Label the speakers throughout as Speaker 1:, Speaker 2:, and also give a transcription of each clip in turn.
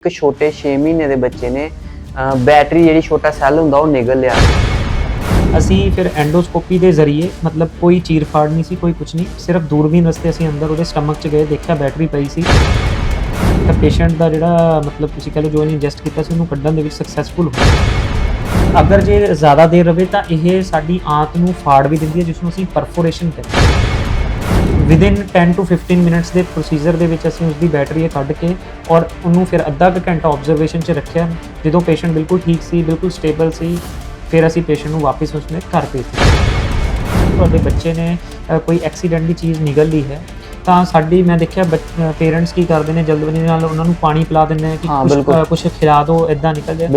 Speaker 1: ਇੱਕ ਛੋਟੇ 6 ਮਹੀਨੇ ਦੇ ਬੱਚੇ ਨੇ ਬੈਟਰੀ ਜਿਹੜੀ ਛੋਟਾ ਸੈੱਲ ਹੁੰਦਾ, ਉਹ ਨਿਗਲ ਲਿਆ।
Speaker 2: ਅਸੀਂ ਫਿਰ ਐਂਡੋਸਕੋਪੀ ਦੇ ਜ਼ਰੀਏ, ਮਤਲਬ ਕੋਈ ਚੀਰ ਫਾੜ ਨਹੀਂ ਸੀ, ਕੋਈ ਕੁਝ ਨਹੀਂ, ਸਿਰਫ ਦੂਰਬੀਨ ਰਸਤੇ ਅਸੀਂ ਅੰਦਰ ਉਹਦੇ ਸਟਮਕ 'ਚ ਗਏ, ਦੇਖਿਆ ਬੈਟਰੀ ਪਈ ਸੀ। ਤਾਂ ਪੇਸ਼ੈਂਟ ਦਾ ਜਿਹੜਾ, ਮਤਲਬ ਤੁਸੀਂ ਕਹ ਲਓ ਜੋ ਇਹਨੇ ਇੰਜੈਸਟ ਕੀਤਾ ਸੀ, ਉਹਨੂੰ ਕੱਢਣ ਦੇ ਵਿੱਚ ਸਕਸੈਸਫੁਲ ਹੋਇਆ ਅਗਰ ਜੇ ਜ਼ਿਆਦਾ ਦੇਰ ਰਵੇ, ਤਾਂ ਇਹ ਸਾਡੀ ਆਂਤ ਨੂੰ ਫਾੜ ਵੀ ਦਿੰਦੀ ਹੈ ਜਿਸ ਨੂੰ ਅਸੀਂ ਪਰਫੋਰੇਸ਼ਨ ਕਹਿੰਦੇ ਹਾਂ। ਵਿਦਿਨ 10 ਟੂ 15 ਮਿੰਟਸ ਦੇ ਪ੍ਰੋਸੀਜਰ ਦੇ ਵਿੱਚ ਅਸੀਂ ਉਸ ਦੀ ਬੈਟਰੀ ਕੱਢ ਕੇ ਔਰ ਉਹਨੂੰ ਫਿਰ ਅੱਧਾ ਕੁ ਘੰਟਾ ਆਬਜ਼ਰਵੇਸ਼ਨ 'ਚ ਰੱਖਿਆ। ਜਦੋਂ ਪੇਸ਼ੈਂਟ ਬਿਲਕੁਲ ਠੀਕ ਸੀ, ਬਿਲਕੁਲ ਸਟੇਬਲ ਸੀ, ਫਿਰ ਅਸੀਂ ਪੇਸ਼ੈਂਟ ਨੂੰ ਵਾਪਸ ਉਸਨੇ ਘਰ ਭੇਜਿਆ ਤੁਹਾਡੇ ਬੱਚੇ ਨੇ ਕੋਈ ਐਕਸੀਡੈਂਟ ਦੀ ਚੀਜ਼ ਨਿਗਲ ਲਈ ਹੈ? ਤਾਂ ਸਾਡੀ ਮੈਂ ਦੇਖਿਆ ਪੇਰੈਂਟਸ ਕੀ ਕਰਦੇ ਨੇ ਜਲਦਬਾਜ਼ੀ ਨਾਲ ਉਹਨਾਂ ਨੂੰ ਪਾਣੀ ਪਿਲਾ ਦਿੰਦੇ ਨੇ ਕਿ ਕੁਝ। ਕੁਝ ਖਿਲਾ ਦਿਓ ਇਦਾਂ ਨਿਕਲ ਜਾਏ।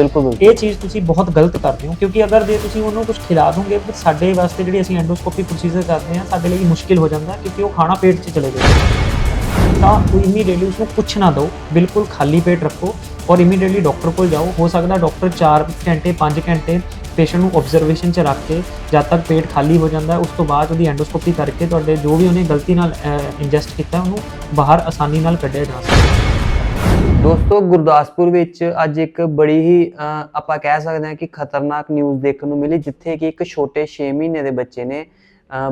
Speaker 2: ਇਹ ਚੀਜ਼ ਤੁਸੀਂ ਬਹੁਤ ਗਲਤ ਕਰਦੇ ਹੋ ਕਿਉਂਕਿ ਅਗਰ ਜੇ ਤੁਸੀਂ ਉਹਨੂੰ ਕੁਝ ਖਿਲਾ ਦੋਗੇ ਤਾਂ ਸਾਡੇ ਵਾਸਤੇ ਜਿਹੜੀ ਅਸੀਂ ਐਂਡੋਸਕੋਪੀ ਪ੍ਰੋਸੀਜਰ ਕਰਦੇ ਹਾਂ ਸਾਡੇ ਲਈ ਮੁਸ਼ਕਿਲ ਹੋ ਜਾਂਦਾ ਕਿਉਂਕਿ ਉਹ ਖਾਣਾ ਪੇਟ 'ਚ ਚਲੇ ਜਾਂਦਾ ਤਾਂ ਇਮੀਡੀਏਟਲੀ ਉਸਨੂੰ ਕੁਛ ਨਾ ਦਿਓ ਬਿਲਕੁਲ ਖਾਲੀ ਪੇਟ ਰੱਖੋ ਔਰ ਇਮੀਡੀਏਟਲੀ ਡਾਕਟਰ ਕੋਲ ਜਾਓ। ਹੋ ਸਕਦਾ ਡਾਕਟਰ 4 ਘੰਟੇ 5 ਘੰਟੇ ਪੇਸ਼ੈਂਟ ਨੂੰ ਆਬਜ਼ਰਵੇਸ਼ਨ 'ਚ ਰੱਖ ਕੇ ਜਦ ਤੱਕ ਪੇਟ ਖਾਲੀ ਹੋ ਜਾਂਦਾ, ਉਸ ਤੋਂ ਬਾਅਦ ਉਹਦੀ ਐਂਡੋਸਕੋਪੀ ਕਰਕੇ ਤੁਹਾਡੇ ਜੋ ਵੀ ਉਹਨੇ ਗਲਤੀ ਨਾਲ ਇੰਜੈਸਟ ਕੀਤਾ, ਉਹਨੂੰ ਬਾਹਰ ਆਸਾਨੀ ਨਾਲ ਕੱਢਿਆ ਜਾ ਸਕਦਾ।
Speaker 1: ਦੋਸਤੋ, ਗੁਰਦਾਸਪੁਰ ਵਿੱਚ ਅੱਜ ਇੱਕ ਬੜੀ ਹੀ ਆਪਾਂ ਕਹਿ ਸਕਦੇ ਹਾਂ ਕਿ ਖਤਰਨਾਕ ਨਿਊਜ਼ ਦੇਖਣ ਨੂੰ ਮਿਲੀ, ਜਿੱਥੇ ਕਿ ਇੱਕ ਛੋਟੇ 6 ਮਹੀਨੇ ਦੇ ਬੱਚੇ ਨੇ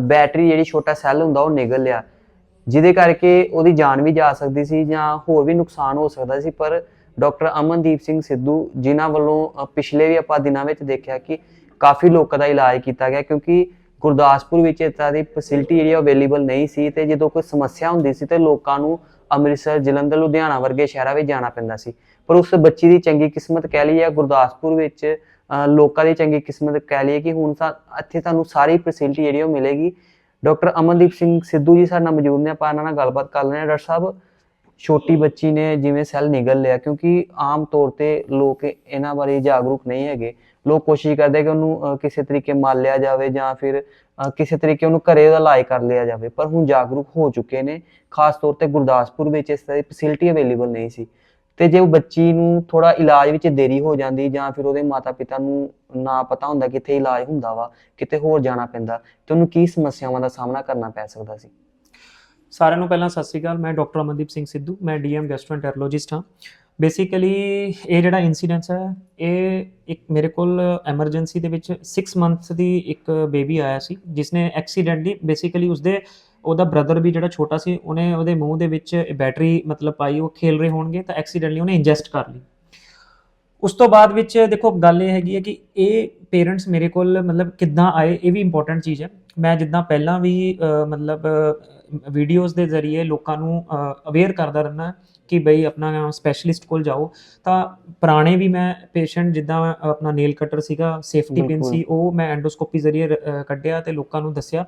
Speaker 1: ਬੈਟਰੀ ਜਿਹੜੀ ਛੋਟਾ ਸੈੱਲ ਹੁੰਦਾ, ਉਹ ਨਿਗਲ ਲਿਆ। ਜਿਹਦੇ ਕਰਕੇ ਉਹਦੀ ਜਾਨ ਵੀ ਜਾ ਸਕਦੀ ਸੀ ਜਾਂ ਹੋਰ ਵੀ ਨੁਕਸਾਨ ਹੋ ਸਕਦਾ ਸੀ, ਪਰ ਡਾਕਟਰ ਅਮਨਦੀਪ ਸਿੰਘ ਸਿੱਧੂ ਜਿਨ੍ਹਾਂ ਵੱਲੋਂ ਪਿਛਲੇ ਵੀ ਆਪਾਂ ਦਿਨਾਂ ਵਿੱਚ ਦੇਖਿਆ ਕਿ ਕਾਫੀ ਲੋਕਾਂ ਦਾ ਇਲਾਜ ਕੀਤਾ ਗਿਆ ਕਿਉਂਕਿ ਗੁਰਦਾਸਪੁਰ ਵਿੱਚ ਇਸ ਦੀ ਫੈਸਿਲਿਟੀ ਜਿਹੜੀ ਅਵੇਲੇਬਲ ਨਹੀਂ ਸੀ ਤੇ ਜਦੋਂ ਕੋਈ ਸਮੱਸਿਆ ਹੁੰਦੀ ਸੀ ਤੇ ਲੋਕਾਂ ਨੂੰ ਅੰਮ੍ਰਿਤਸਰ, ਜਲੰਧਰ, ਲੁਧਿਆਣਾ ਵਰਗੇ ਸ਼ਹਿਰਾਂ ਵਿੱਚ ਜਾਣਾ ਪੈਂਦਾ ਸੀ। ਪਰ ਉਸ ਬੱਚੀ ਦੀ ਚੰਗੀ ਕਿਸਮਤ ਕਹਿ ਲਈਏ ਜਾਂ ਗੁਰਦਾਸਪੁਰ ਵਿੱਚ ਲੋਕਾਂ ਦੀ ਚੰਗੀ ਕਿਸਮਤ ਕਹਿ ਲਈਏ ਕਿ ਹੁਣ ਸਾ ਇੱਥੇ ਤੁਹਾਨੂੰ ਸਾਰੀ ਫੈਸਿਲਿਟੀ ਜਿਹੜੀ ਉਹ ਮਿਲੇਗੀ। ਡਾਕਟਰ ਅਮਨਦੀਪ ਸਿੰਘ ਸਿੱਧੂ ਜੀ ਸਾਡੇ ਨਾਲ ਮੌਜੂਦ ਨੇ, ਆਪਾਂ ਇਹਨਾਂ ਨਾਲ ਗੱਲਬਾਤ ਕਰ ਲੈਣੇ ਡਾਕਟਰ ਸਾਹਿਬ ਛੋਟੀ ਬੱਚੀ ਨੇ ਜਿਵੇਂ ਸੈੱਲ ਨਿਗਲ ਲਿਆ, ਕਿਉਂਕਿ ਆਮ ਤੌਰ ਤੇ ਲੋਕ ਇਹਨਾਂ ਬਾਰੇ ਜਾਗਰੂਕ ਨਹੀਂ ਹੈਗੇ। ਲੋਕ ਕੋਸ਼ਿਸ਼ ਕਰਦੇ ਕਿ ਉਹਨੂੰ ਕਿਸੇ ਤਰੀਕੇ ਮਾਰ ਲਿਆ ਜਾਵੇ ਜਾਂ ਫਿਰ ਕਿਸੇ ਤਰੀਕੇ ਉਹਨੂੰ ਘਰੇ ਦਾ ਇਲਾਜ ਕਰ ਲਿਆ ਜਾਵੇ, ਪਰ ਹੁਣ ਜਾਗਰੂਕ ਹੋ ਚੁੱਕੇ ਨੇ। ਖਾਸ ਤੌਰ ਤੇ ਗੁਰਦਾਸਪੁਰ ਵਿੱਚ ਇਸ ਤਰ੍ਹਾਂ ਦੀ ਫੈਸਿਲਿਟੀ ਅਵੇਲੇਬਲ ਨਹੀਂ ਸੀ। ਤੇ ਜੇ ਉਹ ਬੱਚੀ ਨੂੰ ਥੋੜਾ ਇਲਾਜ ਵਿੱਚ ਦੇਰੀ ਹੋ ਜਾਂਦੀ ਜਾਂ ਫਿਰ ਉਹਦੇ ਮਾਤਾ-ਪਿਤਾ ਨੂੰ ਨਾ ਪਤਾ ਹੁੰਦਾ ਕਿੱਥੇ ਇਲਾਜ ਹੁੰਦਾ ਵਾ, ਕਿਤੇ ਹੋਰ ਜਾਣਾ ਪੈਂਦਾ, ਤੇ ਉਹਨੂੰ ਕੀ ਸਮੱਸਿਆਵਾਂ ਦਾ ਸਾਹਮਣਾ ਕਰਨਾ ਪੈ ਸਕਦਾ ਸੀ?
Speaker 2: ਸਾਰਿਆਂ ਨੂੰ ਪਹਿਲਾਂ ਸਤਿ ਸ੍ਰੀ ਅਕਾਲ, ਮੈਂ ਡਾਕਟਰ ਅਮਨਦੀਪ ਸਿੰਘ ਸਿੱਧੂ, ਮੈਂ ਡੀਐਮ ਗੈਸਟ੍ਰੋਐਂਟਰੋਲੋਜਿਸਟ ਹਾਂ। ਬੇਸਿਕਲੀ ਇਹ ਜਿਹੜਾ ਇਨਸੀਡੈਂਸ ਹੈ, ਇਹ ਇੱਕ ਮੇਰੇ ਕੋਲ ਐਮਰਜੈਂਸੀ ਦੇ ਵਿੱਚ 6 ਮੰਥਸ ਦੀ ਇੱਕ ਬੇਬੀ ਆਇਆ ਸੀ, ਜਿਸਨੇ ਐਕਸੀਡੈਂਟਲੀ ਬੇਸਿਕਲੀ ਉਸਦੇ, ਉਹਦਾ ਬ੍ਰਦਰ ਵੀ ਜਿਹੜਾ ਛੋਟਾ ਸੀ, ਉਹਨੇ ਉਹਦੇ ਮੂੰਹ ਦੇ ਵਿੱਚ ਬੈਟਰੀ ਮਤਲਬ ਪਾਈ ਉਹ ਖੇਲ ਰਹੇ ਹੋਣਗੇ, ਤਾਂ ਐਕਸੀਡੈਂਟਲੀ ਉਹਨੇ ਇੰਜੈਸਟ ਕਰ ਲਈ। ਉਸ ਤੋਂ ਬਾਅਦ ਵਿੱਚ ਦੇਖੋ, ਗੱਲ ਇਹ ਹੈਗੀ ਹੈ ਕਿ ਇਹ ਪੇਰੈਂਟਸ ਮੇਰੇ ਕੋਲ ਮਤਲਬ ਕਿੱਦਾਂ ਆਏ, ਇਹ ਵੀ ਇੰਪੋਰਟੈਂਟ ਚੀਜ਼ ਹੈ। ਮੈਂ ਜਿੱਦਾਂ ਪਹਿਲਾਂ ਵੀ ਮਤਲਬ ਵੀਡੀਓਜ਼ ਦੇ ਜ਼ਰੀਏ ਲੋਕਾਂ ਨੂੰ ਅਵੇਅਰ ਕਰਦਾ ਰਹਿਣਾ ਕਿ ਬਈ ਆਪਣਾ ਸਪੈਸ਼ਲਿਸਟ ਕੋਲ ਜਾਓ। ਤਾਂ ਪੁਰਾਣੇ ਵੀ ਮੈਂ ਪੇਸ਼ੈਂਟ ਜਿੱਦਾਂ ਆਪਣਾ ਨੇਲ ਕਟਰ ਸੀਗਾ ਸੇਫਟੀ ਪਿਨ। ਸੀ ਉਹ ਮੈਂ ਐਂਡੋਸਕੋਪੀ ਜ਼ਰੀਏ ਕੱਢਿਆ ਤੇ ਲੋਕਾਂ ਨੂੰ ਦੱਸਿਆ।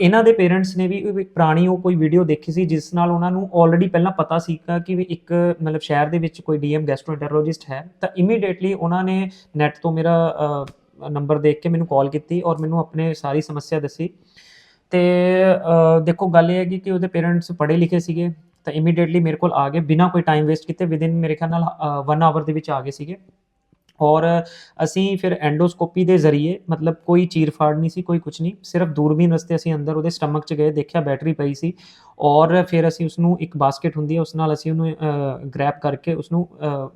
Speaker 2: ਇਹਨਾਂ ਦੇ ਪੇਰੈਂਟਸ ਨੇ ਵੀ ਵੀ ਪੁਰਾਣੀ ਉਹ ਕੋਈ ਵੀਡੀਓ ਦੇਖੀ ਸੀ ਜਿਸ ਨਾਲ ਉਹਨਾਂ ਨੂੰ ਆਲਰੇਡੀ ਪਹਿਲਾਂ ਪਤਾ ਸੀਗਾ ਕਿ ਵੀ ਇੱਕ ਮਤਲਬ ਸ਼ਹਿਰ ਦੇ ਵਿੱਚ ਕੋਈ ਡੀਐਮ ਗੈਸਟ੍ਰੋਐਂਟਰੋਲੋਜਿਸਟ ਹੈ। ਤਾਂ ਇਮੀਡੀਏਟਲੀ ਉਹਨਾਂ ਨੇ ਨੈਟ ਤੋਂ ਮੇਰਾ ਨੰਬਰ ਦੇਖ ਕੇ ਮੈਨੂੰ ਕਾਲ ਕੀਤੀ ਔਰ ਮੈਨੂੰ ਆਪਣੇ ਸਾਰੀ ਸਮੱਸਿਆ ਦੱਸੀ। ਤੇ ਦੇਖੋ ਗੱਲ ਇਹ ਹੈਗੀ ਕਿ ਉਹਦੇ ਪੇਰੈਂਟਸ ਪੜ੍ਹੇ ਲਿਖੇ ਸੀਗੇ, ਤਾਂ ਇਮੀਡੀਏਟਲੀ ਮੇਰੇ ਕੋਲ ਆ ਗਏ, ਬਿਨਾਂ ਕੋਈ ਟਾਈਮ ਵੇਸਟ ਕੀਤੇ ਵਿਦਿਨ ਮੇਰੇ ਖਿਆਲ ਨਾਲ 1 ਆਵਰ ਦੇ ਵਿੱਚ ਆ ਗਏ ਸੀਗੇ। ਔਰ ਅਸੀਂ ਫਿਰ ਐਂਡੋਸਕੋਪੀ ਦੇ ਜ਼ਰੀਏ, ਮਤਲਬ ਕੋਈ ਚੀਰ ਫਾੜ ਨਹੀਂ ਸੀ, ਕੋਈ ਕੁਝ ਨਹੀਂ, ਸਿਰਫ ਦੂਰਬੀਨ ਰਸਤੇ ਅਸੀਂ ਅੰਦਰ ਉਹਦੇ ਸਟਮਕ 'ਚ ਗਏ, ਦੇਖਿਆ ਬੈਟਰੀ ਪਈ ਸੀ। ਔਰ ਫਿਰ ਅਸੀਂ ਉਸ ਨੂੰ ਇੱਕ ਬਾਸਕਟ ਹੁੰਦੀ ਹੈ, ਉਸ ਨਾਲ ਅਸੀਂ ਉਹਨੂੰ ਗ੍ਰੈਬ ਕਰਕੇ ਉਸ ਨੂੰ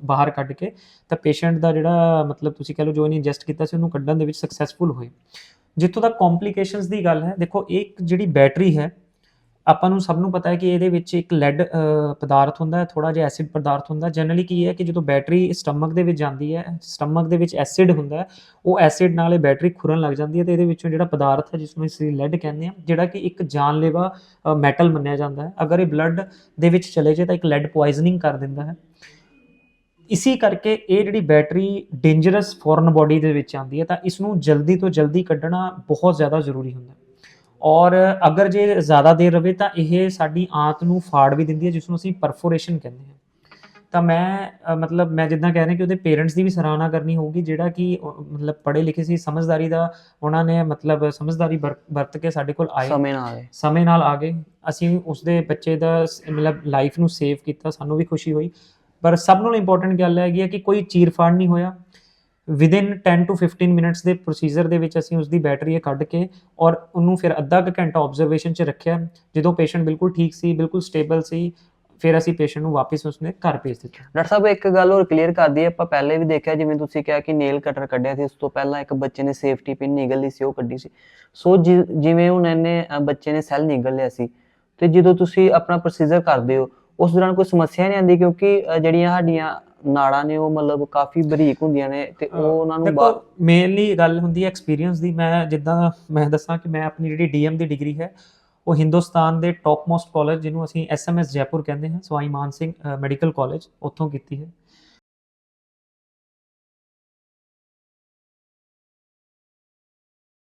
Speaker 2: ਬਾਹਰ ਕੱਢ ਕੇ, ਤਾਂ ਪੇਸ਼ੈਂਟ ਦਾ ਜਿਹੜਾ, ਮਤਲਬ ਤੁਸੀਂ ਕਹ ਲਓ ਜੋ ਇਹਨੇ ਇੰਜੈਸਟ ਕੀਤਾ ਸੀ, ਉਹਨੂੰ ਕੱਢਣ ਦੇ ਵਿੱਚ ਸਕਸੈਸਫੁਲ ਹੋਏ। ਜਿੱਥੋਂ ਤੱਕ ਕੰਪਲਿਕੇਸ਼ਨਸ ਦੀ ਗੱਲ ਹੈ, ਦੇਖੋ ਇੱਕ ਜਿਹੜੀ ਬੈਟਰੀ ਹੈ, ਆਪਾਂ ਨੂੰ ਸਭ ਨੂੰ ਪਤਾ ਹੈ ਕਿ ਇਹਦੇ ਵਿੱਚ ਇੱਕ ਲੈਡ ਪਦਾਰਥ ਹੁੰਦਾ ਹੈ ਥੋੜਾ ਜਿਹਾ ਐਸਿਡ ਪਦਾਰਥ ਹੁੰਦਾ ਜਨਰਲੀ ਕੀ ਹੈ ਕਿ ਜਦੋਂ ਬੈਟਰੀ ਸਟਮਕ ਦੇ ਵਿੱਚ ਜਾਂਦੀ ਹੈ ਸਟਮਕ ਦੇ ਵਿੱਚ ਐਸਿਡ ਹੁੰਦਾ ਹੈ, ਉਹ ਐਸਿਡ ਨਾਲ ਇਹ ਬੈਟਰੀ ਖੁਰਨ ਲੱਗ ਜਾਂਦੀ ਹੈ ਤੇ ਇਹਦੇ ਵਿੱਚੋਂ ਜਿਹੜਾ ਪਦਾਰਥ ਹੈ, ਜਿਸ ਨੂੰ ਅਸੀਂ ਲੈਡ ਕਹਿੰਦੇ ਹਾਂ, ਜਿਹੜਾ ਕਿ ਇੱਕ ਜਾਨਲੇਵਾ ਮੈਟਲ ਮੰਨਿਆ ਜਾਂਦਾ ਹੈ। ਅਗਰ ਇਹ ਬਲੱਡ ਦੇ ਵਿੱਚ ਚਲੇ ਜਾਏ ਤਾਂ ਇੱਕ ਲੈਡ ਪੋਇਜ਼ਨਿੰਗ ਕਰ ਦਿੰਦਾ ਹੈ। ਇਸੀ ਕਰਕੇ ਇਹ ਜਿਹੜੀ ਬੈਟਰੀ ਡੇਂਜਰਸ ਫੋਰਨ ਬਾਡੀ ਦੇ ਵਿੱਚ ਆਉਂਦੀ ਹੈ ਤਾਂ ਇਸ ਨੂੰ ਜਲਦੀ ਤੋਂ ਜਲਦੀ ਕੱਢਣਾ ਬਹੁਤ ਜ਼ਿਆਦਾ ਜ਼ਰੂਰੀ ਹੁੰਦਾ ਹੈ। ਔਰ ਅਗਰ ਜੇ ਜ਼ਿਆਦਾ ਦੇਰ ਰਵੇ ਤਾਂ ਇਹ ਸਾਡੀ ਆਂਤ ਨੂੰ ਫਾੜ ਵੀ ਦਿੰਦੀ ਹੈ ਜਿਸ ਨੂੰ ਅਸੀਂ ਪਰਫੋਰੇਸ਼ਨ ਕਹਿੰਦੇ ਹਾਂ। ਤਾਂ ਮੈਂ ਮਤਲਬ ਮੈਂ ਜਿੱਦਾਂ ਕਹਿ ਰਿਹਾ ਕਿ ਉਹਦੇ ਪੇਰੈਂਟਸ ਦੀ ਵੀ ਸਰਾਹਨਾ ਕਰਨੀ ਹੋਊਗੀ ਜਿਹੜਾ ਕਿ ਮਤਲਬ ਪੜ੍ਹੇ ਲਿਖੇ ਸੀ ਸਮਝਦਾਰੀ ਦਾ ਉਹਨਾਂ ਨੇ ਮਤਲਬ ਸਮਝਦਾਰੀ ਵਰ- ਵਰਤ ਕੇ ਸਾਡੇ ਕੋਲ ਆਏ।
Speaker 1: ਸਮੇਂ ਨਾਲ ਆਏ।
Speaker 2: ਸਮੇਂ ਨਾਲ ਆ ਗਏ। ਅਸੀਂ ਉਸਦੇ ਬੱਚੇ ਦਾ ਮਤਲਬ ਲਾਈਫ ਨੂੰ ਸੇਵ ਕੀਤਾ ਸਾਨੂੰ ਵੀ ਖੁਸ਼ੀ ਹੋਈ। ਪਰ ਸਭ ਨਾਲੋਂ ਇੰਪੋਰਟੈਂਟ ਗੱਲ ਹੈਗੀ ਹੈ ਕਿ ਕੋਈ ਚੀਰਫਾੜ ਨਹੀਂ ਹੋਇਆ। ਵਿਦਿਨ 10 ਟੂ 15 ਮਿੰਟਸ ਦੇ ਪ੍ਰੋਸੀਜਰ ਦੇ ਵਿੱਚ ਅਸੀਂ ਉਸ ਦੀ ਬੈਟਰੀ ਕੱਢ ਕੇ ਔਰ ਉਹਨੂੰ ਫਿਰ ਅੱਧਾ ਕੁ ਘੰਟਾ ਆਬਜ਼ਰਵੇਸ਼ਨ 'ਚ ਰੱਖਿਆ। ਜਦੋਂ ਪੇਸ਼ੈਂਟ ਬਿਲਕੁਲ ਠੀਕ ਸੀ, ਬਿਲਕੁਲ ਸਟੇਬਲ ਸੀ, ਫਿਰ ਅਸੀਂ ਪੇਸ਼ੈਂਟ ਨੂੰ ਵਾਪਸ ਉਸਨੇ ਘਰ ਭੇਜ ਦਿੱਤਾ।
Speaker 1: ਡਾਕਟਰ ਸਾਹਿਬ, ਇੱਕ ਗੱਲ ਹੋਰ ਕਲੀਅਰ ਕਰ ਦਈਏ, ਆਪਾਂ ਪਹਿਲੇ ਵੀ ਦੇਖਿਆ, ਜਿਵੇਂ ਤੁਸੀਂ ਕਿਹਾ ਕਿ ਨੇਲ ਕਟਰ ਕੱਢਿਆ ਸੀ, ਉਸ ਤੋਂ ਪਹਿਲਾਂ ਇੱਕ ਬੱਚੇ ਨੇ ਸੇਫਟੀ ਪਿਨ ਲਈ ਸੀ, ਉਹ ਕੱਢੀ ਸੀ। ਸੋ ਜਿ- ਜਿਵੇਂ ਹੁਣ ਇਹਨੇ ਬੱਚੇ ਨੇ ਸੈੱਲ ਨਿਗਲ ਲਿਆ ਸੀ, ਤੇ ਜਦੋਂ ਤੁਸੀਂ ਆਪਣਾ ਪ੍ਰੋਸੀਜਰ ਕਰਦੇ ਹੋ ਉਸ ਦੌਰਾਨ ਕੋਈ ਸਮੱਸਿਆ ਨਹੀਂ ਆਉਂਦੀ ਕਿਉਂਕਿ ਅ, ਜਿਹੜੀਆਂ ਸਾਡੀਆਂ ਨਾੜਾਂ ਨੇ ਉਹ ਮਤਲਬ ਕਾਫੀ ਬਰੀਕ ਹੁੰਦੀਆਂ ਨੇ ਤੇ ਉਹ ਉਹਨਾਂ ਨੂੰ ਬਾ-
Speaker 2: ਦੇਖੋ ਮੇਨਲੀ ਗੱਲ ਹੁੰਦੀ ਹੈ ਐਕਸਪੀਰੀਅੰਸ ਦੀ। ਮੈਂ ਜਿੱਦਾਂ ਮੈਂ ਦੱਸਾਂ ਕਿ ਮੈਂ ਆਪਣੀ ਜਿਹੜੀ ਡੀਐਮ ਦੀ ਡਿਗਰੀ ਹੈ ਉਹ ਹਿੰਦੁਸਤਾਨ ਦੇ ਟੌਪ ਮੋਸਟ ਕਾਲਜ ਜਿਹਨੂੰ ਅਸੀਂ ਐਸਐਮਐਸ ਜੈਪੁਰ ਕਹਿੰਦੇ ਹਾਂ ਸਵਾਈ ਮਾਨ ਸਿੰਘ ਮੈਡੀਕਲ ਕਾਲਜ ਉੱਥੋਂ ਕੀਤੀ ਹੈ।